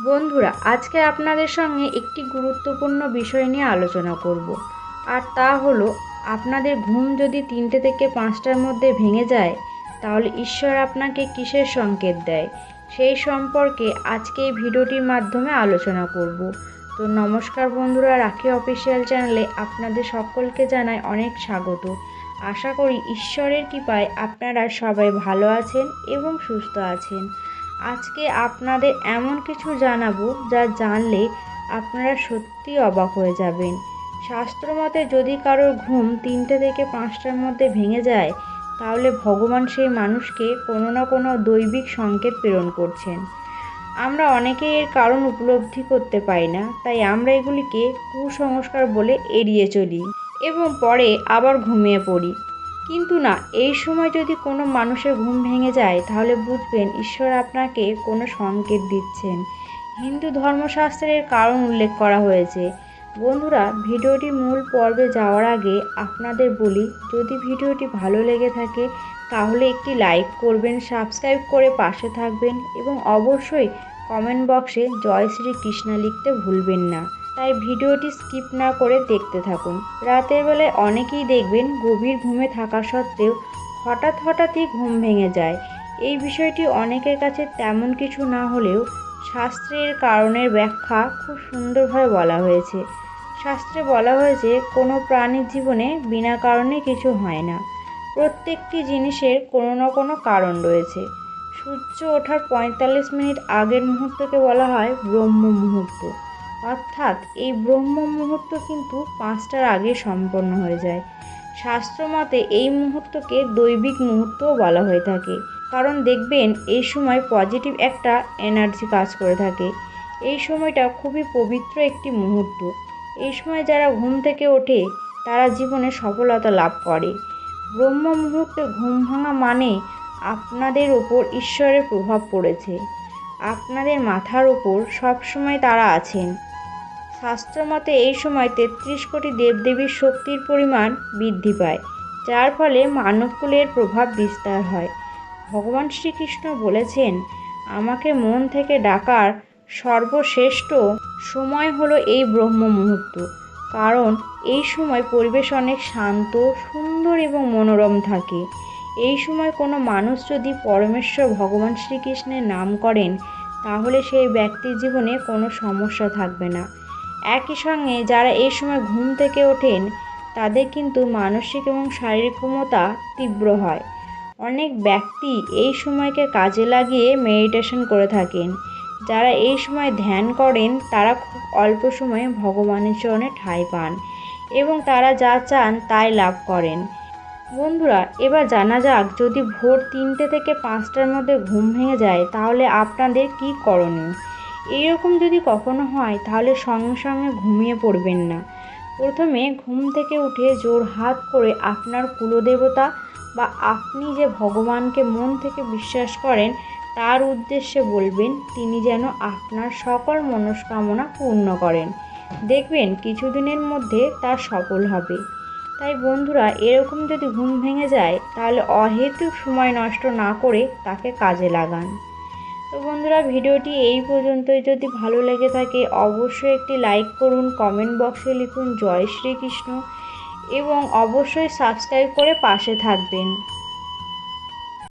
বন্ধুরা, আজকে আপনাদের সঙ্গে একটি গুরুত্বপূর্ণ বিষয় নিয়ে আলোচনা করব। আর তা হলো, আপনাদের ঘুম যদি তিনটে থেকে পাঁচটার মধ্যে ভেঙে যায়, তাহলে ঈশ্বর আপনাকে কিসের সংকেত দেয়? সেই সম্পর্কে আজকে এই ভিডিওটির মাধ্যমে আলোচনা করব। তো নমস্কার বন্ধুরা, রাখি অফিসিয়াল চ্যানেলে আপনাদের সকলকে জানাই অনেক স্বাগত। আশা করি ঈশ্বরের কৃপায় আপনারা সবাই ভালো আছেন এবং সুস্থ আছেন। আজকে আপনাদের এমন কিছু জানাব যা জানলে আপনারা সত্যি অবাক হয়ে যাবেন। শাস্ত্রমতে যদি কারোর ঘুম তিনটে থেকে পাঁচটার মধ্যে ভেঙে যায়, তাহলে ভগবান সেই মানুষকে কোনো না কোনো দৈবিক সংকেত প্রেরণ করছেন। আমরা অনেকেই এর কারণ উপলব্ধি করতে পারি না, তাই আমরা এগুলিকে কুসংস্কার বলে এড়িয়ে চলি এবং পরে আবার ঘুমিয়ে পড়ি। কিন্তু না, এই সময় যদি কোনো মানুষের ঘুম ভেঙে যায়, তাহলে বুঝবেন ঈশ্বর আপনাকে কোনো সংকেত দিচ্ছেন। হিন্দু ধর্মশাস্ত্রের কারণ উল্লেখ করা হয়েছে। বন্ধুরা, ভিডিওটি মূল পর্বে যাওয়ার আগে আপনাদের বলি, যদি ভিডিওটি ভালো লেগে থাকে, তাহলে একটি লাইক করবেন, সাবস্ক্রাইব করে পাশে থাকবেন এবং অবশ্যই কমেন্ট বক্সে জয় শ্রী কৃষ্ণা লিখতে ভুলবেন না। তাই ভিডিওটি স্কিপ না করে দেখতে থাকুন। রাতের বেলায় অনেকেই দেখবেন গভীর ঘুমে থাকা সত্ত্বেও হঠাৎ হঠাৎই ঘুম ভেঙে যায়। এই বিষয়টি অনেকের কাছে তেমন কিছু না হলেও শাস্ত্রের কারণের ব্যাখ্যা খুব সুন্দরভাবে বলা হয়েছে। শাস্ত্রে বলা হয়েছে, কোনো প্রাণীর জীবনে বিনা কারণে কিছু হয় না। প্রত্যেকটি জিনিসের কোনো না কোনো কারণ রয়েছে। সূর্য ওঠার পঁয়তাল্লিশ মিনিট আগের মুহূর্তকে বলা হয় ব্রহ্ম মুহূর্ত অর্থাৎ এই ব্রহ্ম মুহূর্ত কিন্তু পাঁচটার আগে সম্পন্ন হয়ে যায়। শাস্ত্রমতে এই মুহূর্তকে দৈবিক মুহূর্তও বলা হয়ে থাকে। কারণ দেখবেন, এই সময় পজিটিভ একটা এনার্জি কাজ করে থাকে। এই সময়টা খুবই পবিত্র একটি মুহূর্ত। এই সময় যারা ঘুম থেকে ওঠে, তারা জীবনে সফলতা লাভ করে। ব্রহ্ম মুহূর্তে ঘুম ভাঙা মানে আপনাদের ওপর ঈশ্বরের প্রভাব পড়েছে। আপনাদের মাথার ওপর সবসময় তারা আছেন। শাস্ত্রমতে এই সময় তেত্রিশ কোটি দেবদেবীর শক্তির পরিমাণ বৃদ্ধি পায়, যার ফলে মানবকুলের প্রভাব বিস্তার হয়। ভগবান শ্রীকৃষ্ণ বলেছেন, আমাকে মন থেকে ডাকার সর্বশ্রেষ্ঠ সময় হলো এই ব্রহ্ম মুহূর্ত কারণ এই সময় পরিবেশ অনেক শান্ত, সুন্দর এবং মনোরম থাকে। এই সময় কোনো মানুষ যদি পরমেশ্বর ভগবান শ্রীকৃষ্ণের নাম করেন, তাহলে সেই ব্যক্তির জীবনে কোনো সমস্যা থাকবে না। একই সঙ্গে যারা এই সময় ঘুম থেকে ওঠেন, তাদের কিন্তু মানসিক এবং শারীরিক ক্ষমতা তীব্র হয়। অনেক ব্যক্তি এই সময়কে কাজে লাগিয়ে মেডিটেশন করে থাকেন। যারা এই সময় ধ্যান করেন, তারা খুব অল্প সময়ে ভগবানের চরণে ঠাঁই পান এবং তারা যা চান তাই লাভ করেন। বন্ধুরা, এবার জানা যাক, যদি ভোর তিনটে থেকে পাঁচটার মধ্যে ঘুম ভেঙে যায়, তাহলে আপনাদের কি করণীয়? এইরকম যদি কখনো হয়, তাহলে সঙ্গে সঙ্গে ঘুমিয়ে পড়বেন না। প্রথমে ঘুম থেকে উঠে জোর হাত করে আপনার কুলদেবতা বা আপনি যে ভগবানকে মন থেকে বিশ্বাস করেন, তার উদ্দেশ্যে বলবেন, তিনি যেন আপনার সকল মনস্কামনা পূর্ণ করেন। দেখবেন কিছুদিনের মধ্যে তা সফল হবে। তাই বন্ধুরা, এরকম যদি ঘুম ভেঙে যায়, তাহলে অহেতুক সময় নষ্ট না করে তাকে কাজে লাগান। তো বন্ধুরা, ভিডিওটি এই পর্যন্তই। যদি ভালো লেগে থাকে, অবশ্যই একটি লাইক করুন, কমেন্ট বক্সে লিখুন, জয় শ্রীকৃষ্ণ এবং অবশ্যই সাবস্ক্রাইব করে পাশে থাকবেন।